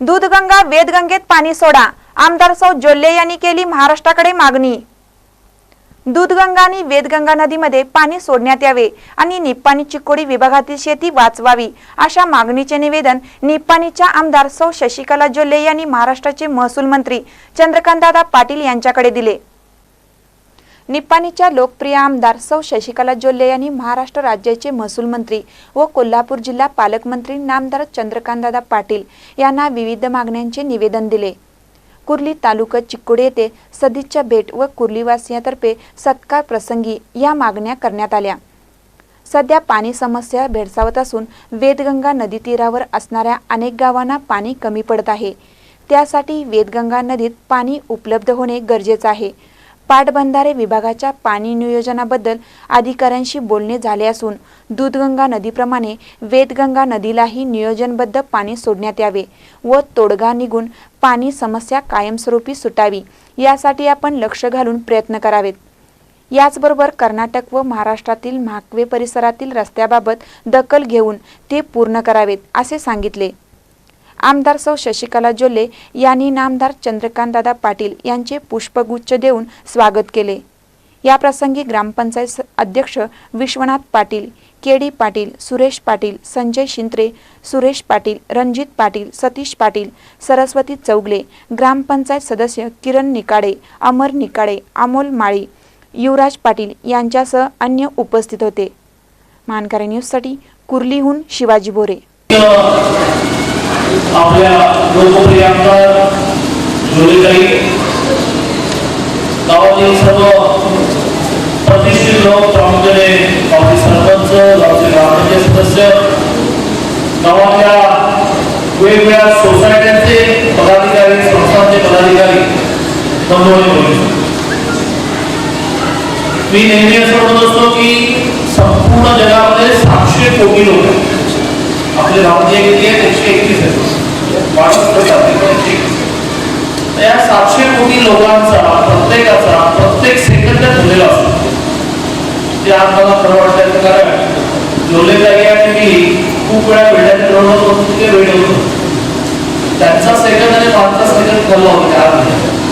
दूधगंगा वेदगंगेत पाणी सोडा आमदार सौ जोल्ले यांनी केली महाराष्ट्राकडे मागणी. दूधगंगा आणि वेदगंगा नदीमध्ये पाणी सोडण्यात यावे आणि निप्पाणी चिकोडी विभागातील शेती वाचवावी अशा मागणीचे निवेदन निप्पाणीच्या आमदार सौ शशिकला जोल्ले यांनी महाराष्ट्राचे महसूल मंत्री चंद्रकांतदादा पाटील यांच्याकडे दिले. निप्पाणीच्या लोकप्रिय आमदार सौ शशिकला जोल्ले यांनी महाराष्ट्र राज्याचे महसूल मंत्री व कोल्हापूर जिल्हा पालकमंत्री नामदार चंद्रकांतदादा पाटील यांना विविध मागण्यांचे निवेदन दिले. कुर्ली तालुका चिक्कोडी येथे सदिच्छा भेट व कुर्लीवासियांतर्फे सत्कार प्रसंगी या मागण्या करण्यात आल्या. सध्या पाणी समस्या भेडसावत असून वेदगंगा नदी तीरावर असणाऱ्या अनेक गावांना पाणी कमी पडत आहे. त्यासाठी वेदगंगा नदीत पाणी उपलब्ध होणे गरजेचं आहे. पाटबंधारे विभागाच्या पाणी नियोजनाबद्दल अधिकाऱ्यांशी बोलणे झाले असून दूधगंगा नदीप्रमाणे वेदगंगा नदीलाही नियोजनबद्ध पाणी सोडण्यात यावे व तोडगा निघून पाणी समस्या कायमस्वरूपी सुटावी यासाठी आपण लक्ष घालून प्रयत्न करावेत. याचबरोबर कर्नाटक व महाराष्ट्रातील म्हाकवे परिसरातील रस्त्याबाबत दखल घेऊन ते पूर्ण करावेत असे सांगितले. आमदार सौ शशिकला जोल्ले यांनी नामदार चंद्रकांतदादा पाटील यांचे पुष्पगुच्छ देऊन स्वागत केले. या प्रसंगी ग्रामपंचायत अध्यक्ष विश्वनाथ पाटील के डी पाटील सुरेश पाटील संजय शिंत्रे सुरेश पाटील रणजित पाटील सतीश पाटील सरस्वती चौगले ग्रामपंचायत सदस्य किरण निकाडे अमर निकाडे अमोल माळी युवराज पाटील यांच्यासह अन्य उपस्थित होते. मानकारी न्यूजसाठी कुर्लीहून शिवाजी बोरे आपल्या लोकप्रिय आमदार जोडीताई गावातील सर्व प्रतिष्ठित लोक प्रामुख्याने गावचे सरपंच गावचे ग्रामपंचायत सदस्य गावाच्या वेगवेगळ्या सोसायट्यांचे पदाधिकारी संस्थांचे पदाधिकारी बंधू आणि मी नेहमी असं म्हणत असतो की संपूर्ण जगामध्ये सातशे कोटी लोक आपले राज्य किती आहेत? एकशे एकतीस आहेत वाढत पुढे जाते, पण एकशे एकवीस. तर या सातशे कोटी लोकांचा प्रत्येकाचा प्रत्येक सेकंद ठरलेला असतो. ते आज मला खरं वाटतं कारण जोले जागे आणि मी खूप वेळा भेटायला ठरवलं होतं तिथे वेळ होतो. त्यांचा सेकंद आणि माझा सेकंद ठरला होता. त्या